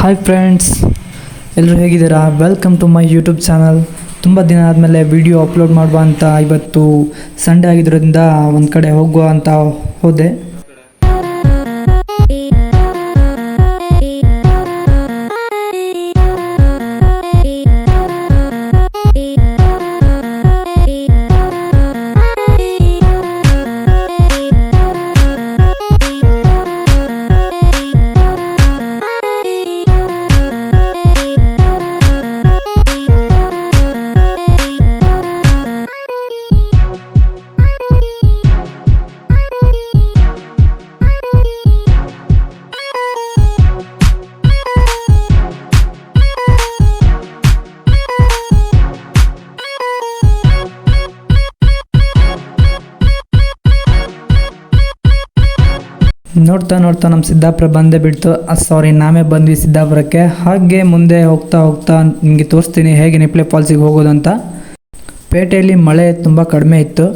Hi friends ಎಲ್ಲರೂ ಹೇಗಿದ್ದೀರಾ? Welcome to my YouTube channel ತುಂಬ ದಿನ ಆದಮೇಲೆ ವಿಡಿಯೋ ಅಪ್ಲೋಡ್ ಮಾಡುವ ಅಂತ ಇವತ್ತು ಸಂಡೇ ಆಗಿದ್ದರಿಂದ ಒಂದು ಕಡೆ ಹೋಗುವ ಅಂತ ಹೋದೆ. ನೋಡ್ತಾ ನೋಡ್ತಾ ನಮ್ಮ ಸಿದ್ದಾಪುರ ಬಂದೇ ಬಿಡ್ತು. ಸಾರಿ ನಾವೇ ಬಂದ್ವಿ ಸಿದ್ದಾಪುರಕ್ಕೆ. ಹಾಗೆ ಮುಂದೆ ಹೋಗ್ತಾ ಹೋಗ್ತಾ ನಿಮಗೆ ತೋರಿಸ್ತೀನಿ ಹೇಗೆ ನಿಪ್ಲೆ ಫಾಲ್ಸಿಗೆ ಹೋಗೋದು ಅಂತ. ಪೇಟೆಯಲ್ಲಿ ಮಳೆ ತುಂಬ ಕಡಿಮೆ ಇತ್ತು.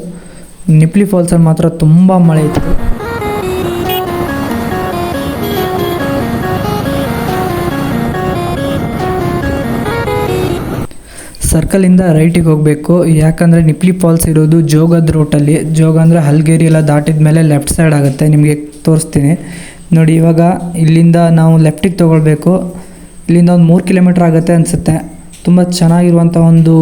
ನಿಪ್ಲಿ ಫಾಲ್ಸಲ್ಲಿ ಮಾತ್ರ ತುಂಬ ಮಳೆ ಇತ್ತು. ಸರ್ಕಲಿಂದ ರೈಟಿಗೆ ಹೋಗಬೇಕು. ಯಾಕಂದರೆ ನಿಪ್ಲಿ ಫಾಲ್ಸ್ ಇರೋದು ಜೋಗದ ರೂಟಲ್ಲಿ ಜೋಗ ಅಂದರೆ ಹಲ್ಗೇರಿ ಎಲ್ಲ ದಾಟಿದ ಮೇಲೆ ಲೆಫ್ಟ್ ಸೈಡ್ ಆಗುತ್ತೆ. ನಿಮಗೆ ತೋರಿಸ್ತೀನಿ. ನೋಡಿ, ಇವಾಗ ಇಲ್ಲಿಂದ ನಾವು ಲೆಫ್ಟಿಗೆ ತೊಗೊಳ್ಬೇಕು. ಇಲ್ಲಿಂದ ಒಂದು ಮೂರು ಕಿಲೋಮೀಟ್ರ್ ಆಗುತ್ತೆ ಅನಿಸುತ್ತೆ. ತುಂಬ ಚೆನ್ನಾಗಿರುವಂಥ ಒಂದು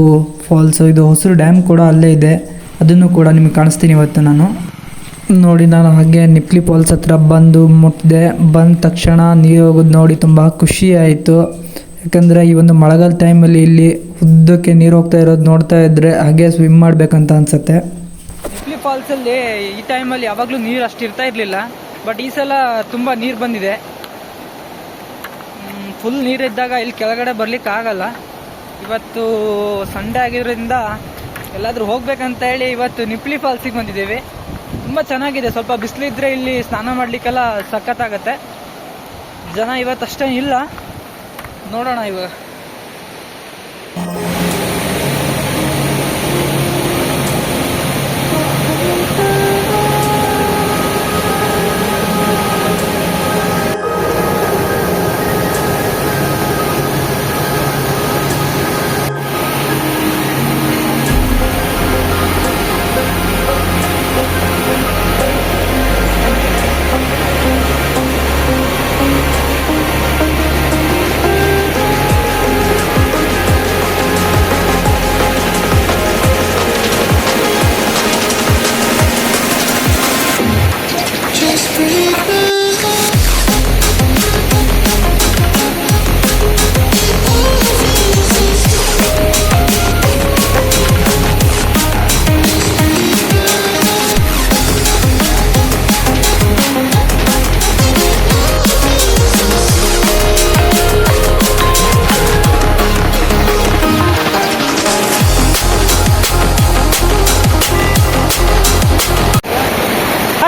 ಫಾಲ್ಸು ಇದು ಹೊಸರು ಡ್ಯಾಮ್ ಕೂಡ ಅಲ್ಲೇ ಇದೆ. ಅದನ್ನು ಕೂಡ ನಿಮಗೆ ಕಾಣಿಸ್ತೀನಿ ಇವತ್ತು ನಾನು. ನೋಡಿ, ನಾನು ಹಾಗೆ ನಿಪ್ಲಿ ಫಾಲ್ಸ್ ಹತ್ರ ಬಂದು ಮುಟ್ಟಿದೆ ಬಂದ ತಕ್ಷಣ ನೀರು ಹೋಗೋದು ನೋಡಿ ತುಂಬ ಖುಷಿ ಆಯಿತು. ಯಾಕಂದರೆ ಈ ಒಂದು ಮಳೆಗಾಲ ಟೈಮಲ್ಲಿ ಇಲ್ಲಿ ಉದ್ದಕ್ಕೆ ನೀರು ಹೋಗ್ತಾ ಇರೋದು ನೋಡ್ತಾ ಇದ್ದರೆ ಹಾಗೆ ಸ್ವಿಮ್ ಮಾಡಬೇಕಂತ ಅನಿಸುತ್ತೆ. ನಿಪ್ಲಿ ಫಾಲ್ಸಲ್ಲಿ ಈ ಟೈಮಲ್ಲಿ ಯಾವಾಗಲೂ ನೀರು ಅಷ್ಟು ಇರ್ತಾ ಇರಲಿಲ್ಲ. ಬಟ್ ಈ ಸಲ ತುಂಬ ನೀರು ಬಂದಿದೆ. ಫುಲ್ ನೀರಿದ್ದಾಗ ಇಲ್ಲಿ ಕೆಳಗಡೆ ಬರ್ಲಿಕ್ಕೆ ಆಗಲ್ಲ. ಇವತ್ತು ಸಂಡೇ ಆಗಿರೋದ್ರಿಂದ ಎಲ್ಲಾದರೂ ಹೋಗ್ಬೇಕಂತ ಹೇಳಿ ಇವತ್ತು ನಿಪ್ಲಿ ಫಾಲ್ಸಿಗೆ ಬಂದಿದ್ದೀವಿ. ತುಂಬ ಚೆನ್ನಾಗಿದೆ. ಸ್ವಲ್ಪ ಬಿಸಿಲಿದ್ರೆ ಇಲ್ಲಿ ಸ್ನಾನ ಮಾಡಲಿಕ್ಕೆಲ್ಲ ಸಖತ್ತಾಗತ್ತೆ. ಜನ ಇವತ್ತು ಅಷ್ಟೇನು ಇಲ್ಲ. ನೋಡೋಣ ಇವಾಗ.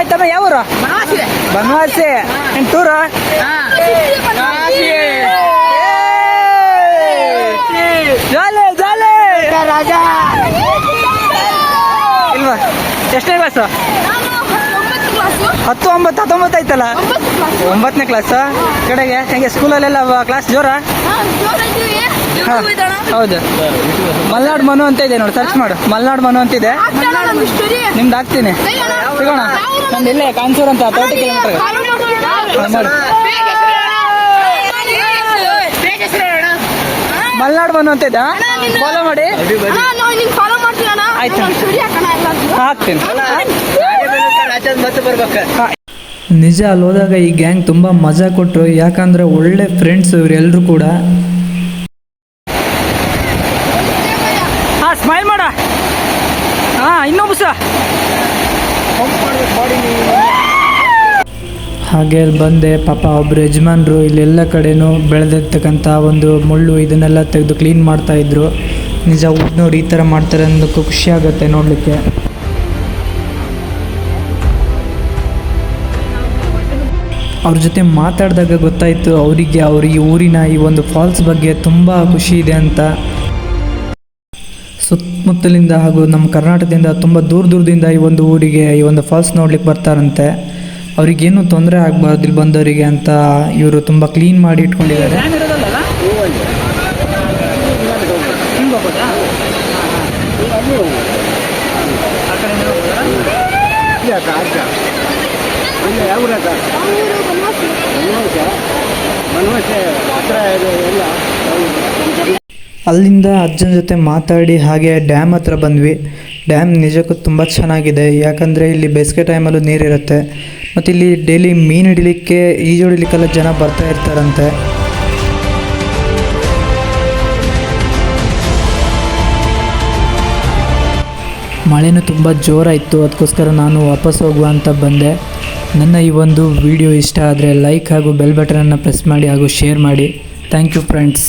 ಆಯ್ತಮ್ಮ ಯಾವ ಊರು ಬನವಾಸಿ ಟೂರ ಜಾಲೆ ಜಾಲೆ! ಇಲ್ವಾ? ಎಷ್ಟನೇ ಕ್ಲಾಸು ಹತ್ತು ಒಂಬತ್ತು ಹತ್ತೊಂಬತ್ತು ಆಯ್ತಲ್ಲ? ಒಂಬತ್ತನೇ ಕ್ಲಾಸ್ ಕಡೆಗೆ ಹೆಂಗೆ ಸ್ಕೂಲಲ್ಲೆಲ್ಲ ಕ್ಲಾಸ್ ಜೋರ? ಹೌದು. ಮಲ್ನಾಡ್ ಮನು ಅಂತ ಇದೆ ನೋಡಿ ಸರ್ಚ್ ಮಾಡು. ಮಲ್ನಾಡ್ ಮನು ಅಂತ ಇದೆ. ನಿಮ್ದು ಹಾಕ್ತೀನಿ. ಸಿಗೋಣ. ನಮ್ದು ಇಲ್ಲೇ ಕಾಂಚೂರ್ ಅಂತ ತರ್ಟಿ ಕಿಲೋಮೀಟರ್ ಮಲ್ನಾಡ್ ಮನು ಅಂತ ಇದೆ ಫಾಲೋ ಮಾಡಿ. ಆಯ್ತು. ಹಾಕ್ತೀನಿ. ನಿಜ ಅಲ್ಲಿ ಹೋದಾಗ ಈ ಗ್ಯಾಂಗ್ ತುಂಬ ಮಜಾ ಕೊಟ್ಟರು ಯಾಕಂದರೆ ಒಳ್ಳೆ ಫ್ರೆಂಡ್ಸ್ ಇವರೆಲ್ಲರೂ ಕೂಡ. ಸ್ಮೈಲ್ ಮಾಡ. ಹಾ, ಇನ್ನೊಬ್ಬ ಹಾಗೆ ಅಲ್ಲಿ ಬಂದೆ, ಪಾಪ ಒಬ್ಬರು ಯಜಮಾನ್ರು ಇಲ್ಲೆಲ್ಲ ಕಡೆನೂ ಬೆಳೆದಿರ್ತಕ್ಕಂಥ ಒಂದು ಮುಳ್ಳು ಇದನ್ನೆಲ್ಲ ತೆಗೆದು ಕ್ಲೀನ್ ಮಾಡ್ತಾ ಇದ್ರು. ನಿಜ ಊರಿನವ್ರು ಈ ಥರ ಮಾಡ್ತಾರೆ ಅನ್ನೋದಕ್ಕೂ ಖುಷಿ ಆಗುತ್ತೆ ನೋಡಲಿಕ್ಕೆ. ಅವ್ರ ಜೊತೆ ಮಾತಾಡಿದಾಗ ಗೊತ್ತಾಯಿತು, ಅವರಿಗೆ ಅವ್ರ ಈ ಊರಿನ ಈ ಒಂದು ಫಾಲ್ಸ್ ಬಗ್ಗೆ ತುಂಬ ಖುಷಿ ಇದೆ ಅಂತ. ಸುತ್ತಮುತ್ತಲಿಂದ ಹಾಗೂ ನಮ್ಮ ಕರ್ನಾಟಕದಿಂದ ತುಂಬ ದೂರ ದೂರದಿಂದ ಈ ಒಂದು ಊರಿಗೆ, ಈ ಒಂದು ಫಾಲ್ಸ್ ನೋಡ್ಲಿಕ್ಕೆ ಬರ್ತಾರಂತೆ. ಅವ್ರಿಗೇನು ತೊಂದರೆ ಆಗಬಾರ್ದು ಇಲ್ಲಿ ಬಂದವರಿಗೆ ಅಂತ ಇವರು ತುಂಬ ಕ್ಲೀನ್ ಮಾಡಿ ಇಟ್ಕೊಂಡಿದ್ದಾರೆ. ಮನವಸೆ ಹತ್ರ ಎಲ್ಲ ಅಲ್ಲಿಂದ ಅಜ್ಜನ ಜೊತೆ ಮಾತಾಡಿ ಹಾಗೆ ಡ್ಯಾಮ್ ಹತ್ರ ಬಂದ್ವಿ. ಡ್ಯಾಮ್ ನಿಜಕ್ಕೂ ತುಂಬ ಚೆನ್ನಾಗಿದೆ. ಯಾಕಂದರೆ ಇಲ್ಲಿ ಬೇಸಿಗೆ ಟೈಮಲ್ಲೂ ನೀರಿರುತ್ತೆ. ಮತ್ತು ಇಲ್ಲಿ ಡೈಲಿ ಮೀನು ಹಿಡಿಲಿಕ್ಕೆ, ಈಜು ಹೊಡಿಲಿಕ್ಕೆಲ್ಲ ಜನ ಬರ್ತಾ ಇರ್ತಾರಂತೆ. ಮಳೆನೂ ತುಂಬ ಜೋರಾಯಿತು. ಅದಕ್ಕೋಸ್ಕರ ನಾನು ವಾಪಸ್ ಹೋಗುವ ಅಂತ ಬಂದೆ. ನನ್ನ ಈ ಒಂದು ವಿಡಿಯೋ ಇಷ್ಟ ಆದರೆ ಲೈಕ್ ಹಾಗೂ ಬೆಲ್ ಬಟನನ್ನು ಪ್ರೆಸ್ ಮಾಡಿ ಹಾಗೂ ಶೇರ್ ಮಾಡಿ. Thank you friends